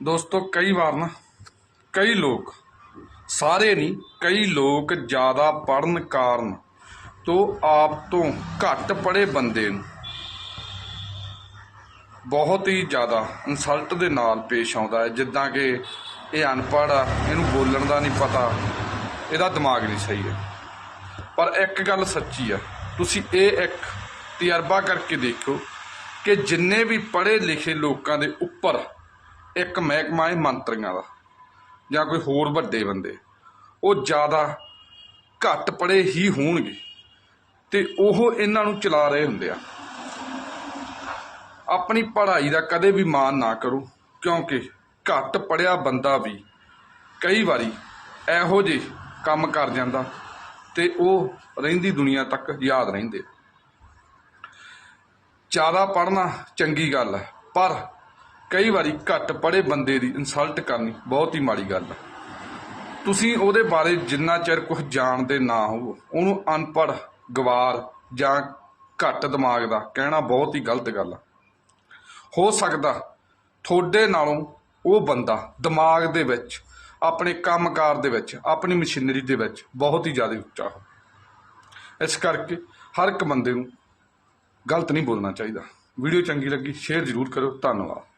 ਦੋਸਤੋ, ਕਈ ਵਾਰ ਨਾ, ਕਈ ਲੋਕ, ਸਾਰੇ ਨਹੀਂ, ਕਈ ਲੋਕ ਜ਼ਿਆਦਾ ਪੜਨ ਕਾਰਨ ਤੋਂ ਆਪ ਤੋਂ ਘੱਟ ਪੜੇ ਬੰਦੇ ਨੂੰ ਬਹੁਤ ਹੀ ਜ਼ਿਆਦਾ ਇਨਸਲਟ ਦੇ ਨਾਲ ਪੇਸ਼ ਆਉਂਦਾ ਹੈ। ਜਿੱਦਾਂ ਕਿ ਇਹ ਅਨਪੜ੍ਹ ਆ, ਇਹਨੂੰ ਬੋਲਣ ਦਾ ਨਹੀਂ ਪਤਾ, ਇਹਦਾ ਦਿਮਾਗ ਨਹੀਂ ਸਹੀ ਹੈ। ਪਰ ਇੱਕ ਗੱਲ ਸੱਚੀ ਆ, ਤੁਸੀਂ ਇਹ ਇੱਕ ਤਜਰਬਾ ਕਰਕੇ ਦੇਖੋ ਕਿ ਜਿੰਨੇ ਵੀ ਪੜ੍ਹੇ ਲਿਖੇ ਲੋਕਾਂ ਦੇ ਉੱਪਰ ਇੱਕ ਮਹਿਕਮਾ ਹੈ ਮੰਤਰੀਆਂ ਦਾ, ਜਾਂ ਕੋਈ ਹੋਰ ਵੱਡੇ ਬੰਦੇ, ਉਹ ਜ਼ਿਆਦਾ ਘੱਟ ਪੜ੍ਹੇ ਹੀ ਹੋਣਗੇ, ਤੇ ਉਹ ਇਹਨਾਂ ਨੂੰ ਚਲਾ ਰਹੇ ਹੁੰਦੇ ਆ। ਆਪਣੀ ਪੜ੍ਹਾਈ ਦਾ ਕਦੇ ਵੀ ਮਾਣ ਨਾ ਕਰੋ, ਕਿਉਂਕਿ ਘੱਟ ਪੜਿਆ ਬੰਦਾ ਵੀ ਕਈ ਵਾਰੀ ਇਹੋ ਜਿਹੇ ਕੰਮ ਕਰ ਜਾਂਦਾ, ਤੇ ਉਹ ਰਹਿੰਦੀ ਦੁਨੀਆ ਤੱਕ ਯਾਦ ਰਹਿੰਦੇ ਜ਼ਿਆਦਾ ਪੜ੍ਹਨਾ ਚੰਗੀ ਗੱਲ ਹੈ, ਪਰ ਕਈ ਵਾਰੀ ਘੱਟ ਪੜ੍ਹੇ ਬੰਦੇ ਦੀ ਇਨਸਲਟ ਕਰਨੀ ਬਹੁਤ ਹੀ ਮਾੜੀ ਗੱਲ ਹੈ ਤੁਸੀਂ ਉਹਦੇ ਬਾਰੇ ਜਿੰਨਾ ਚਿਰ ਕੁਝ ਜਾਣਦੇ ਨਾ ਹੋਵੋ ਉਹਨੂੰ ਅਨਪੜ੍ਹ, ਗਵਾਰ ਜਾਂ ਘੱਟ ਦਿਮਾਗ ਦਾ ਕਹਿਣਾ ਬਹੁਤ ਹੀ ਗਲਤ ਗੱਲ ਹੈ ਹੋ ਸਕਦਾ ਤੁਹਾਡੇ ਨਾਲੋਂ ਉਹ ਬੰਦਾ ਦਿਮਾਗ ਦੇ ਵਿੱਚ, ਆਪਣੇ ਕੰਮਕਾਰ ਦੇ ਵਿੱਚ, ਆਪਣੀ ਮਸ਼ੀਨਰੀ ਦੇ ਵਿੱਚ ਬਹੁਤ ਹੀ ਜ਼ਿਆਦਾ ਉੱਚਾ ਹੋ ਇਸ ਕਰਕੇ ਹਰ ਇੱਕ ਬੰਦੇ ਨੂੰ ਗਲਤ ਨਹੀਂ ਬੋਲਣਾ ਚਾਹੀਦਾ। ਵੀਡੀਓ ਚੰਗੀ ਲੱਗੀ, ਸ਼ੇਅਰ ਜ਼ਰੂਰ ਕਰੋ ਧੰਨਵਾਦ।